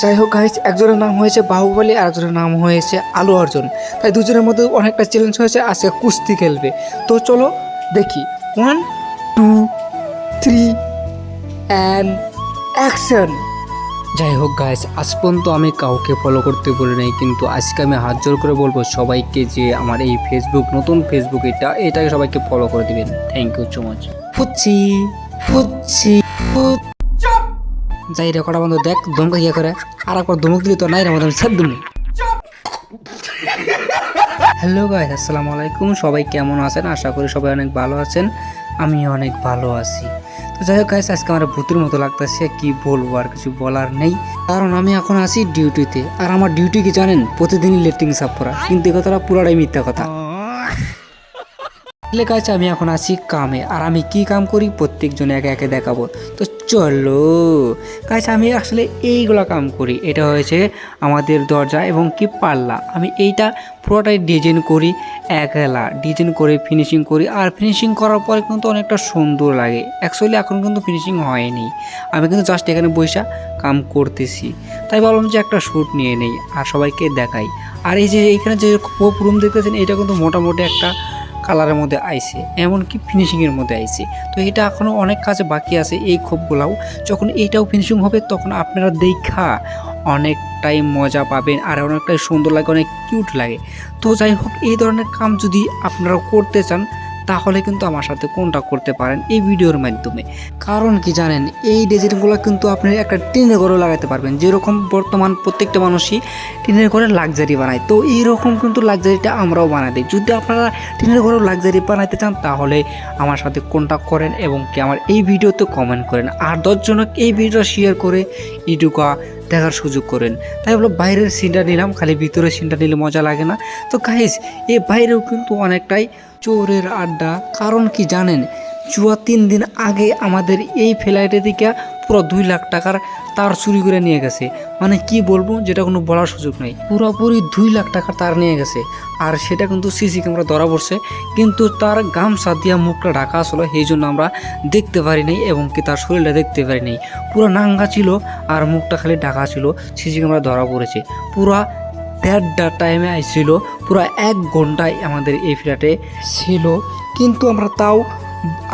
যাই হোক গাইজ একজনের নাম হয়েছে বাহুবলী আর একজনের নাম হয়েছে আলু অর্জুন। তাই দুজনের মধ্যে অনেকটা চ্যালেঞ্জ হয়েছে আজকে কুস্তি খেলবে। তো চলো দেখি। One two three and action যাই হোক গাইস আজ পর্যন্ত আমি কাউকে ফলো করতে বলি নাই কিন্তু আজকে আমি হাত জোর করে বলব সবাইকে যে আমার এই ফেসবুক নতুন ফেসবুক এটা এটাকে সবাইকে ফলো করে দিবেন। থ্যাংক ইউ সো মাচ ফুচ্ছি ফুচ্ছি। যাই রে কটা বন্ধু দেখ, ধমকা ইয়ে করে। আর একবার ধমক দিলি তো নাই রে মধ্যে সব দিমু। হ্যালো গাইস আসসালামু আলাইকুম। সবাই কেমন আছেন? আশা করি সবাই অনেক ভালো আছেন। আমি অনেক ভালো আছি। তো যাই হোক গাইস আজকে আমার ভূতের মতো লাগতেছে, কি বলব আর কিছু বলার নেই। কারণ আমি এখন আছি ডিউটিতে আর আমার ডিউটি কি জানেন? প্রতিদিনই লেটিং সাফ করা। কিন্তু এ কথাটা পুরাটাই মিথ্যা কথা। তাহলে গাছ আমি এখন আছি কামে। আর আমি কি কাম করি? প্রত্যেকজন একে একে দেখাবো। তো চলো। গাছ আমি আসলে এইগুলা কাম করি। এটা হয়েছে আমাদের দরজা এবং কি পাল্লা। আমি এইটা পুরোটাই ডিজাইন করি একলা। ডিজাইন করে ফিনিশিং করি। আর ফিনিশিং করার পরে কিন্তু অনেকটা সুন্দর লাগে। অ্যাকচুয়ালি এখন কিন্তু ফিনিশিং হয়নি। আমি কিন্তু জাস্ট এখানে বৈশা কাম করতেছি। তাই ভাবলাম যে একটা শ্যুট নিয়ে নেই আর সবাইকে দেখাই। আর এই যে এইখানে যে রুম দেখতেছেন, এটা কিন্তু মোটামুটি একটা কালারের মধ্যে আইছে, এমনকি ফিনিশিংয়ের মধ্যে আইছে। তো এটা এখনও অনেক কাজ বাকি আছে এই ক্ষোভগুলাও। যখন এইটাও ফিনিশিং হবে, তখন আপনারা দেখা অনেকটাই মজা পাবেন আর অনেকটাই সুন্দর লাগে, অনেক কিউট লাগে। তো যাই হোক, এই ধরনের কাম যদি আপনারা করতে চান তাহলে কিন্তু আমার সাথে কোনটা করতে পারেন এই ভিডিওর মাধ্যমে। কারণ কি জানেন, এই ডিজাইনগুলো কিন্তু আপনি একটা টিনের ঘরেও লাগাতে পারবেন। যেরকম বর্তমান প্রত্যেকটা মানুষই টিনের ঘরে লাক্সারি বানায়। তো এইরকম কিন্তু লাক্সারিটা আমরাও বানাই দিই। যদি আপনারা টিনের ঘরেও লাক্সারি বানাইতে চান, তাহলে আমার সাথে কন্ট্যাক্ট করেন এবং কি আমার এই ভিডিওতে কমেন্ট করেন। আর দশজনক এই ভিডিও শেয়ার করে ইটুকা দেখার সুযোগ করেন। তাই বলো বাইরের সিনটা নিলাম, খালি ভিতরের সিনটা নিলে মজা লাগে না। তো গাইস এ বাইরেও কিন্তু অনেকটাই চোরের আড্ডা। কারণ কি জানেন? চুয়া তিন দিন আগে আমাদের এই ফ্লাইটে থেকে পুরো দুই লাখ টাকার তার চুরি করে নিয়ে গেছে। মানে কি বলব, যেটা কোনো বলার সুযোগ নেই। পুরোপুরি দুই লাখ টাকার তার নিয়ে গেছে। আর সেটা কিন্তু সিসি ক্যামেরা ধরা পড়ছে। কিন্তু তার গামছা দিয়া মুখটা ঢাকা আসলো, সেই জন্য আমরা দেখতে পারি নাই এবং কি তার শরীরটা দেখতে পারি নাই। পুরো নাঙ্গা ছিল আর মুখটা খালি ঢাকা ছিল, সিসি ক্যামেরা ধরা পড়েছে। পুরা দেড়টা টাইমে আইছিল, পুরো এক ঘন্টায় আমাদের এই ফ্ল্যাটে ছিল। কিন্তু আমরা তাও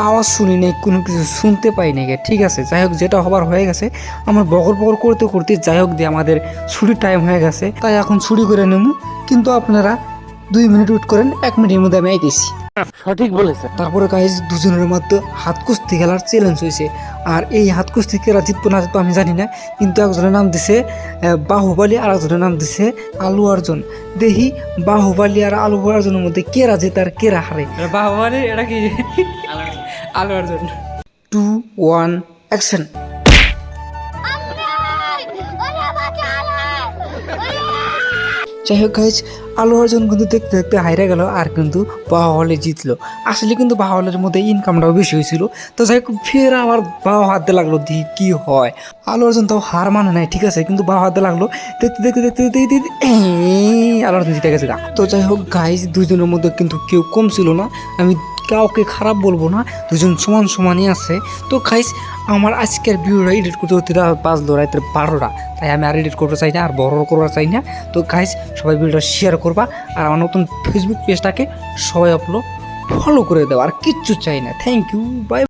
আওয়াজ শুনি নাই, কোনো কিছু শুনতে পাই নাই। ঠিক আছে, যাই হোক, যেটা হবার হয়ে গেছে, আমার বগর বগর করতে করতে যাই হোক দিয়ে আমাদের ছুটির টাইম হয়ে গেছে। তাই এখন ছুটি করে নেব কিন্তু আপনারা দুই মিনিট উঠ করেন, এক মিনিটের মধ্যে আমি আইতেছি। সঠিক বলেছে তারপরে গাইজ দুজনের মধ্যে হাত কুস্তি খেলার চ্যালেঞ্জ হয়েছে। আর এই হাত কুস্তি খেলা জিতবো না জিতবো আমি জানি না কিন্তু একজনের নাম দিছে আহ, বাহুবালী আর একজনের নাম দিছে আলু অর্জুন। দেখি বাহুবালি আর আলু অর্জুনের মধ্যে কেরা জেতে আর কেরা হারে। বাহুবালি এটা কি? আলু অর্জুন। টু ওয়ান অ্যাকশন যাই হোক গাইজ আলু অর্জন কিন্তু দেখতে দেখতে হাইরা গেল আর কিন্তু বাহলে জিতলো। আসলে কিন্তু বাহলের মধ্যে ইনকামটাও বেশি হয়েছিল। তো যাই হোক, ফের আমার বাহ হাতে লাগল দি কি হয়। আলু অর্জন তাও হার মানে নাই, ঠিক আছে, কিন্তু বাহ হাতে লাগল। দেখতে দেখতে দেখতে দেখতে আলু অর্জন জিতে গেছে তো যাই হোক গাইজ দুজনের মধ্যে কিন্তু কেউ কম ছিল না। আমি কাউকে খারাপ বলব না, দুজন সমান সমানই আছে। তো খাইস আমার আজকের ভিডিওটা এডিট করতে হতে বাজলো রাতের বারোটা, তাই আমি আর এডিট করতে চাই না, আর বড় করা চাই না। তো খাইস সবাই ভিডিওটা শেয়ার করবা, আর আমার নতুন ফেসবুক পেজটাকে সবাই আপলো ফলো করে দেওয়া আর কিচ্ছু চাই না। Thank you by